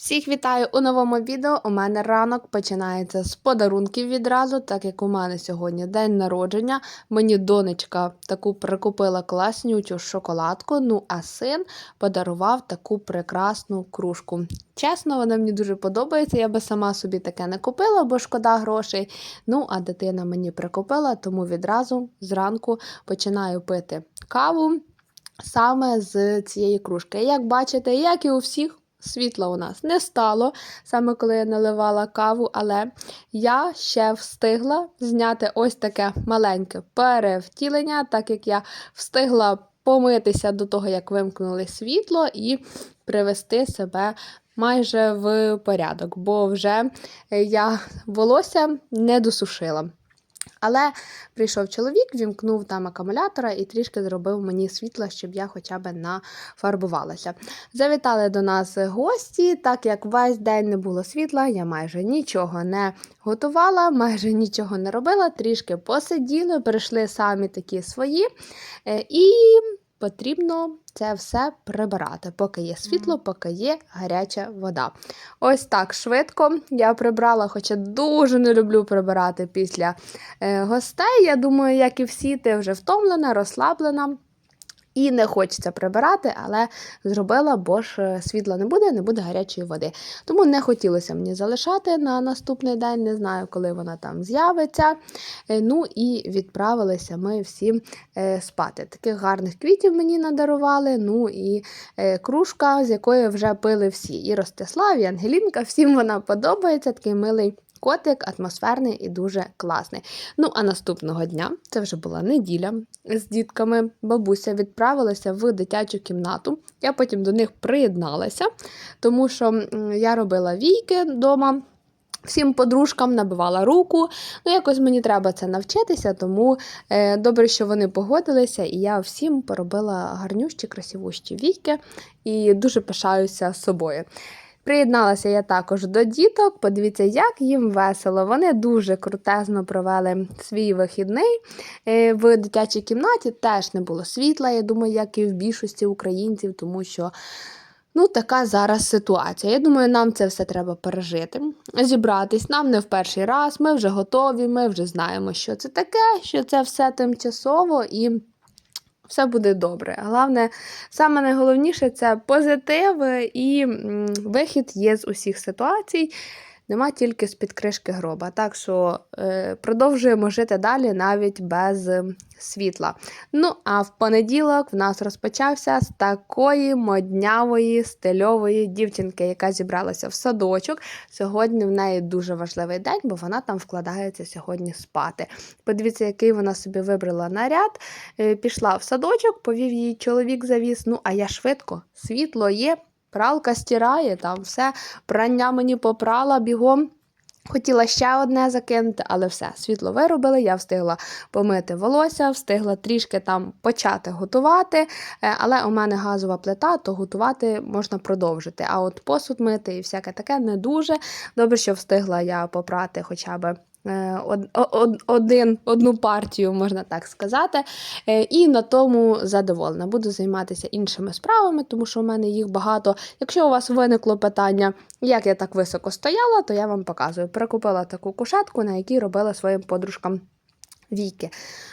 Всіх вітаю у новому відео. У мене ранок починається з подарунків відразу, так як у мене сьогодні день народження. Мені донечка таку прикупила класнючу шоколадку. Ну а син подарував таку прекрасну кружку. Чесно, вона мені дуже подобається. Я би сама собі таке не купила, бо шкода грошей. Ну, а дитина мені прикупила, тому відразу зранку починаю пити каву саме з цієї кружки. Як бачите, як і у всіх. Світла у нас не стало, саме коли я наливала каву, але я ще встигла зняти ось таке маленьке перевтілення, так як я встигла помитися до того, як вимкнули світло, і привести себе майже в порядок, бо вже я волосся не досушила. Але прийшов чоловік, вімкнув там акумулятора і трішки зробив мені світла, щоб я хоча б нафарбувалася. Завітали до нас гості, так як весь день не було світла, я майже нічого не готувала, майже нічого не робила, трішки посиділи, прийшли самі такі свої. Е, І потрібно це все прибирати, поки є світло, поки є гаряча вода. Ось так швидко я прибрала, хоча дуже не люблю прибирати після е, гостей. Я думаю, як і всі, ти вже втомлена, розслаблена. І не хочеться прибирати, але зробила, бо ж е, світла не буде, не буде гарячої води. Тому не хотілося мені залишати на наступний день, не знаю, коли вона там з'явиться. Е, Ну і відправилися ми всі е, спати. Таких гарних квітів мені надарували. Ну і кружка, з якої вже пили всі. І Ростислав, і Ангелінка, всім вона подобається, такий милий. Котик атмосферний і дуже класний. Ну, а наступного дня, це вже була неділя, з дітками бабуся відправилася в дитячу кімнату. Я потім до них приєдналася, тому що я робила війки вдома. Всім подружкам набивала руку. Ну, якось мені треба це навчитися, тому е, добре, що вони погодилися, і я всім поробила гарнющі, красивущі війки і дуже пишаюся собою. Приєдналася я також до діток. Подивіться, як їм весело. Вони дуже крутезно провели свій вихідний. Е, В дитячій кімнаті теж не було світла, я думаю, як і в більшості українців, тому що. Ну, така зараз ситуація. Я думаю, нам це все треба пережити, зібратись. Нам не в перший раз. Ми вже готові, ми вже знаємо, що це таке, що це все тимчасово і все буде добре. Головне, саме найголовніше це позитив і вихід є з усіх ситуацій. Нема тільки з-під кришки гроба. Так що е, продовжуємо жити далі навіть без е, світла. Ну, а в понеділок в нас розпочався з такої моднявої стильової дівчинки, яка зібралася в садочок. Сьогодні в неї дуже важливий день, бо вона там вкладається сьогодні спати. Подивіться, який вона собі вибрала наряд. Е, Пішла в садочок, повів її чоловік завіз. Ну, а я швидко, світло є. Пралка стирає, там все, прання мені попрала бігом. Хотіла ще одне закинути, але все, світло виробили, я встигла помити волосся, встигла трішки там почати готувати. Е, Але у мене газова плита, то готувати можна продовжити. А от посуд мити і всяке таке не дуже. Добре, що встигла я попрати хоча б. Е, од- од- Один, одну партію, можна так сказати, Е, і на тому задоволена. Буду займатися іншими справами, тому що у мене їх багато. Якщо у вас виникло питання, як я так високо стояла, то я вам показую. Прикупила таку кушетку, на якій робила своїм подружкам. Віки.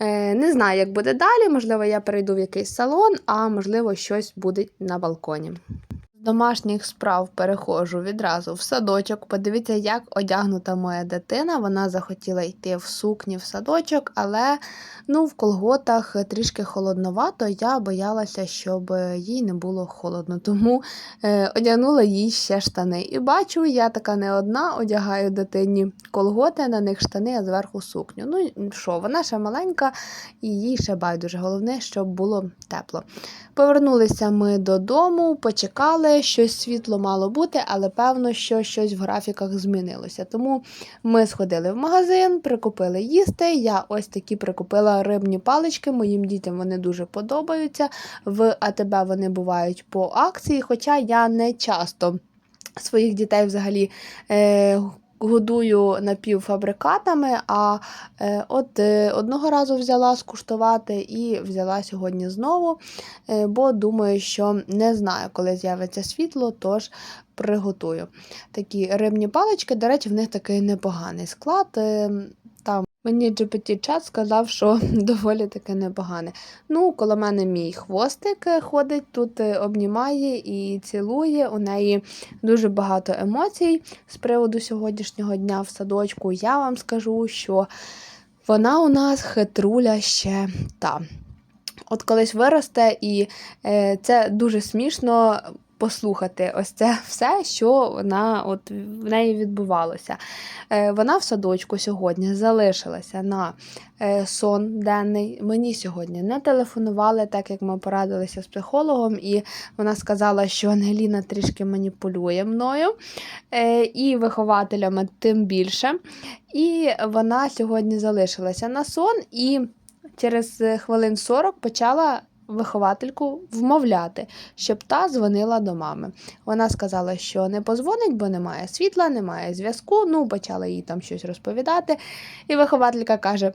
Е, не знаю, як буде далі. Можливо, я перейду в якийсь салон, а можливо, щось буде на балконі. З домашніх справ переходжу відразу в садочок. Подивіться, як одягнута моя дитина. Вона захотіла йти в сукні в садочок, але ну, в колготах трішки холодновато. Я боялася, щоб їй не було холодно. Тому е, одягнула їй ще штани. І бачу, я така не одна, одягаю дитині колготи, на них штани, а зверху сукню. Ну що, вона ще маленька, і їй ще байдуже. Головне, щоб було тепло. Повернулися ми додому, почекали, щось світло мало бути, але певно, що щось в графіках змінилося. Тому ми сходили в магазин, прикупили їсти. Я ось такі прикупила рибні палички. Моїм дітям вони дуже подобаються. В АТБ вони бувають по акції, хоча я не часто своїх дітей взагалі. Е- годую напівфабрикатами, а е, от е, одного разу взяла скуштувати і взяла сьогодні знову, е, бо думаю, що не знаю, коли з'явиться світло, тож приготую. Такі рибні палички, до речі, в них такий непоганий склад. Мені GPT-чат сказав, що доволі таки непогане. Ну, коло мене мій хвостик е, ходить, тут е, обнімає і цілує. У неї дуже багато емоцій з приводу сьогоднішнього дня в садочку. Я вам скажу, що вона у нас хитруля ще та. От колись виросте, і е, це дуже смішно послухати ось це все, що вона от в неї відбувалося. Е, вона в садочку сьогодні залишилася на е, сон денний. Мені сьогодні не телефонували, так як ми порадилися з психологом, і вона сказала, що Ангеліна трішки маніпулює мною е, і вихователями тим більше. І вона сьогодні залишилася на сон і через хвилин 40 почала виховательку вмовляти, щоб та дзвонила до мами. Вона сказала, що не позвонить, бо немає світла, немає зв'язку. Ну, почала їй там щось розповідати. І вихователька каже.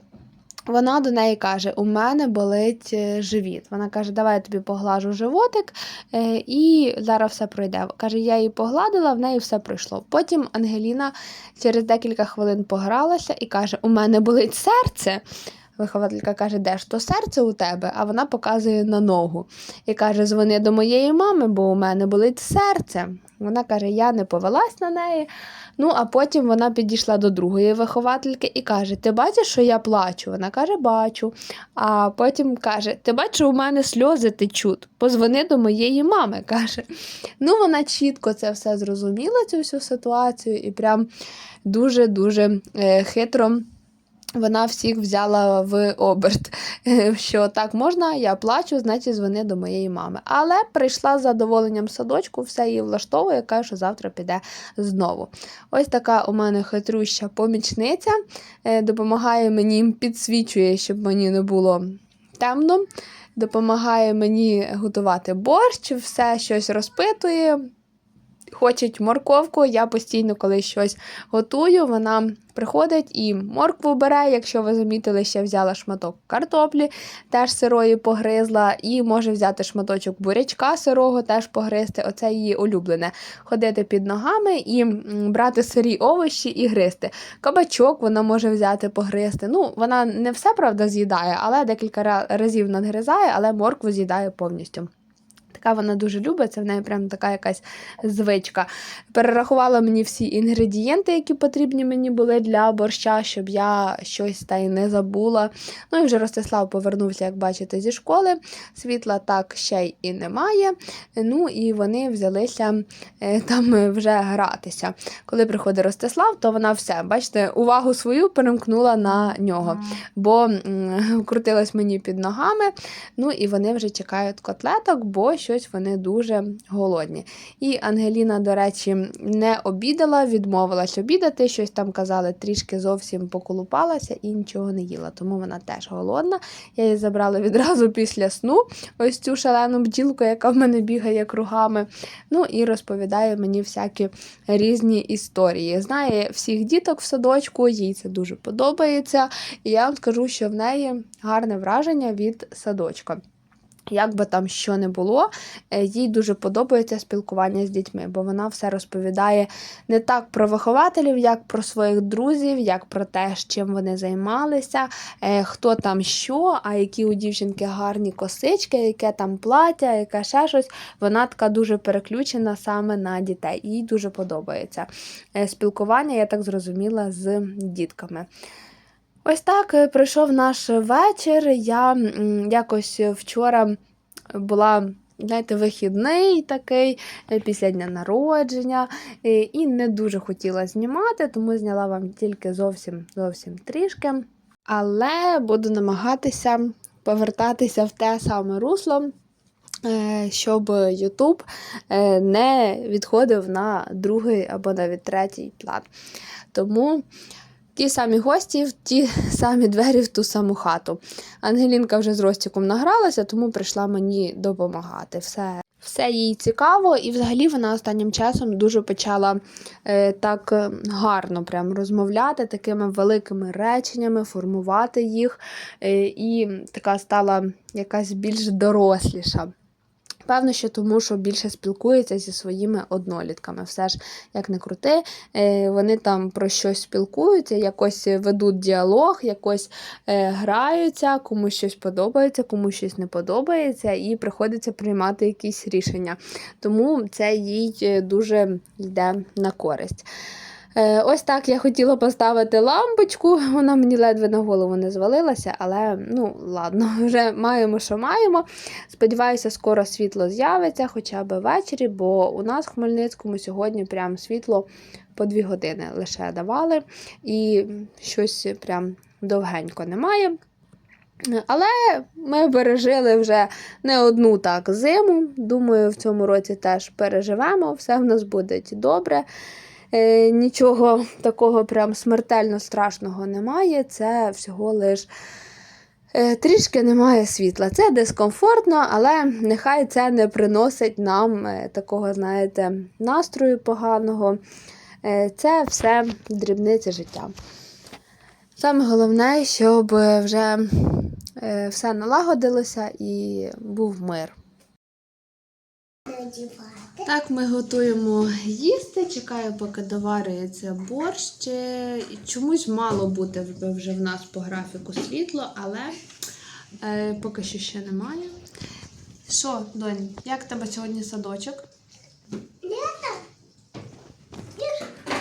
Вона до неї каже: У мене болить е, живіт. Вона каже, давай я тобі поглажу животик, е, і зараз все пройде. Каже, я її погладила, в неї все пройшло. Потім Ангеліна через декілька хвилин погралася і каже: У мене болить серце. Вихователька каже, де ж то серце у тебе? А вона показує на ногу і каже: Дзвони до моєї мами, бо у мене болить серце. Вона каже, я не повелась на неї. Ну, а потім вона підійшла до другої виховательки і каже: Ти бачиш, що я плачу? Вона каже, бачу. А потім каже: Ти бачиш, у мене сльози течуть. Позвони до моєї мами. каже. Ну, вона чітко це все зрозуміла, цю всю ситуацію, і прям дуже-дуже е, хитро. Вона всіх взяла в оберт, що так можна, я плачу, значить дзвони до моєї мами. Але прийшла з задоволенням садочку, все її влаштовує, каже, що завтра піде знову. Ось така у мене хитрюща помічниця, е, допомагає мені, підсвічує, щоб мені не було темно. Допомагає мені готувати борщ, все щось розпитує. Хочуть морковку, я постійно, коли щось готую, вона приходить і моркву бере. Якщо ви замітили, ще взяла шматок картоплі, теж сирої погризла, і може взяти шматочок бурячка сирого, теж погризти. Оце її улюблене. Ходити під ногами і брати сирі овочі і гризти. Кабачок вона може взяти погризти. Ну, вона не все правда з'їдає, але декілька разів надгризає, але моркву з'їдає повністю. Така вона дуже любить, це в неї прям така якась звичка. Перерахувала мені всі інгредієнти, які потрібні мені були для борща, щоб я щось та й не забула. Ну і вже Ростислав повернувся, як бачите, зі школи. Світла так ще й і немає. Ну і вони взялися е, там е, вже гратися. Коли приходить Ростислав, то вона все, бачите, увагу свою перемкнула на нього, бо крутилась мені під ногами. Ну і вони вже чекають котлеток, бо щось вони дуже голодні. І Ангеліна, до речі, не обідала, відмовилась обідати, щось там казали, трішки зовсім поколупалася і нічого не їла. Тому вона теж голодна. Я її забрала відразу після сну, ось цю шалену бджілку, яка в мене бігає кругами. Ну і розповідає мені всякі різні історії. Знає всіх діток в садочку, їй це дуже подобається. І я вам скажу, що в неї гарне враження від садочка. Як би там що не було, е, їй дуже подобається спілкування з дітьми, бо вона все розповідає не так про вихователів, як про своїх друзів, як про те, чим вони займалися, е, хто там що, а які у дівчинки гарні косички, яке там плаття, яке ще щось. Вона така дуже переключена саме на дітей. Їй дуже подобається е, спілкування, я так зрозуміла, з дітками. Ось так е, пройшов наш вечір. Я якось вчора була. Знаєте, вихідний такий е, після дня народження, е, і не дуже хотіла знімати, тому зняла вам тільки зовсім зовсім трішки. Але буду намагатися повертатися в те саме русло, щоб е, не відходив на другий або навіть третій план. Тому Ті самі гості в ті самі двері в ту саму хату. Ангелінка вже з Ростіком награлася, тому прийшла мені допомагати. Все все їй цікаво, і взагалі вона останнім часом дуже почала е, так е, гарно прям розмовляти такими великими реченнями, формувати їх, е, і така стала якась більш доросліша. Певно, що тому, що більше спілкується зі своїми однолітками. Все ж, як не крути, е, вони там про щось спілкуються, якось ведуть діалог, якось е, граються, комусь щось подобається, комусь щось не подобається, і приходиться приймати якісь рішення. Тому це їй е, дуже йде на користь. Е, Ось так я хотіла поставити лампочку, вона мені ледве на голову не звалилася, але ну ладно, вже маємо, що маємо. Сподіваюся, скоро світло з'явиться, хоча б ввечері, бо у нас в Хмельницькому сьогодні прям світло по дві години лише давали, і щось прям довгенько немає. Але ми пережили вже не одну так зиму. Думаю, в цьому році теж переживемо, все в нас буде добре. Е, нічого такого прям смертельно страшного немає. Це всього лиш е, трішки немає світла. Це дискомфортно, але нехай це не приносить нам е, такого, знаєте, настрою поганого. Це все дрібниці життя. Саме головне, щоб вже все налагодилося і був мир. Так, ми готуємо їсти. Чекаю, поки доварюється борщ. Чомусь мало бути вже в нас по графіку світло, але е, поки що ще немає. Що, донь, як тебе сьогодні садочок?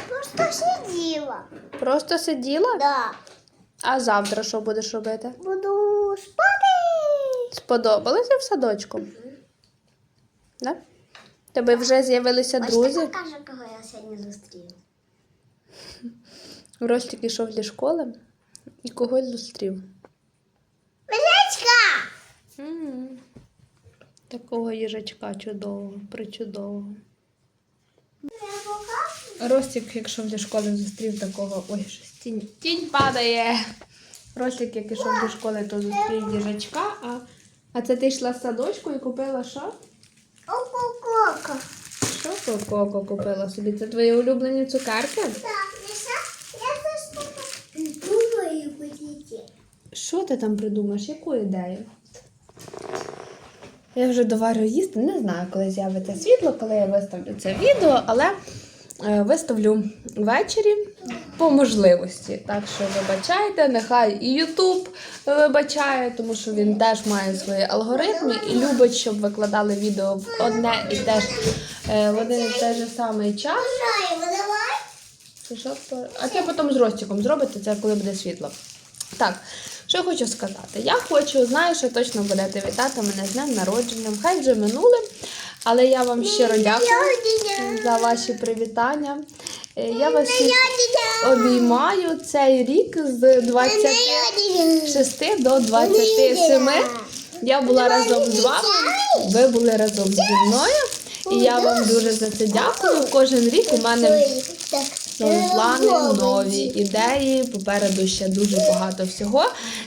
Просто сиділа. Просто сиділа? Да. А завтра що будеш робити? Буду спати. Сподобалося в садочку? Тебе вже з'явилися друзі? Ось покажу, кого я сьогодні зустрів. Ростик ішов зі школи і когось зустрів. Мишечка! М, Такого їжачка чудового, причудового. Ростик, якщо зі школи зустрів такого. Ой, щось тінь, тінь падає. Ростик, як ішов зі школи, то зустрів їжачка, а, а це ти йшла з садочку і купила що? Ку-ку-ку. Що коко купила собі? Це твої улюблені цукерки? Так, Миша, я теж придумаю хотіти. Що ти там придумаєш? Яку ідею? Я вже доварю їсти. Не знаю, коли з'явиться світло, коли я виставлю це відео, але е, виставлю ввечері по можливості. Так що вибачайте, нехай і Ютуб вибачає, тому що він теж має свої алгоритми і любить, щоб викладали відео в одне і те ж е, в один і той же самий час. А це потім з Ростіком зробите, це коли буде світло. Так, що я хочу сказати? Я хочу, знаю, що точно будете вітати мене з днем народженням. Хай вже минуле, але я вам щиро дякую за ваші привітання. Е, Я вас обіймаю цей рік з 26 до 27. Я була разом з вами, ви були разом зі мною. І я вам дуже за це дякую. Кожен рік у мене нові плани, нові ідеї. Попереду ще дуже багато всього.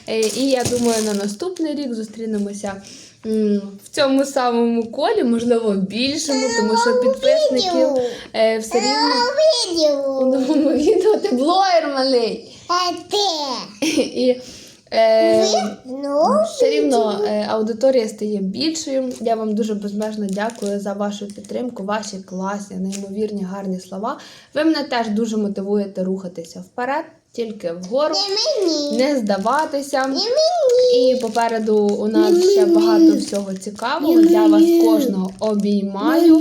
Е, І я думаю, на наступний рік зустрінемося в цьому самому колі, можливо, більшому, тому що підписників е, все рівно у новому відео ти блогер малий. А ти? І е, все рівно е, аудиторія стає більшою. Я вам дуже безмежно дякую за вашу підтримку, ваші класні, неймовірні, гарні слова. Ви мене теж дуже мотивуєте рухатися вперед, тільки вгору, не здаватися. І попереду у нас ще багато всього цікавого. Я вас кожного обіймаю,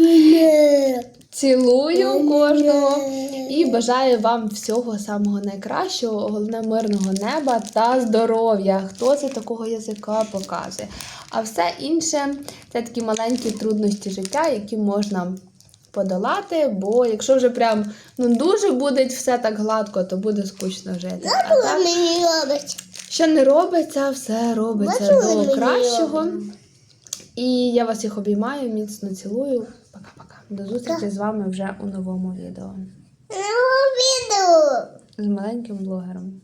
цілую кожного і бажаю вам всього самого найкращого, головне мирного неба та здоров'я. Хто це такого язика показує? А все інше це такі маленькі трудності життя, які можна подолати. Бо якщо вже прям ну дуже буде все так гладко, то буде скучно жити. А так, мені робить. що не робиться, все робиться Бачила, до мені кращого. робить. І я вас всіх обіймаю, міцно цілую. Пока-пока. До зустрічі з вами вже у новому відео Ну, відео. з маленьким блогером.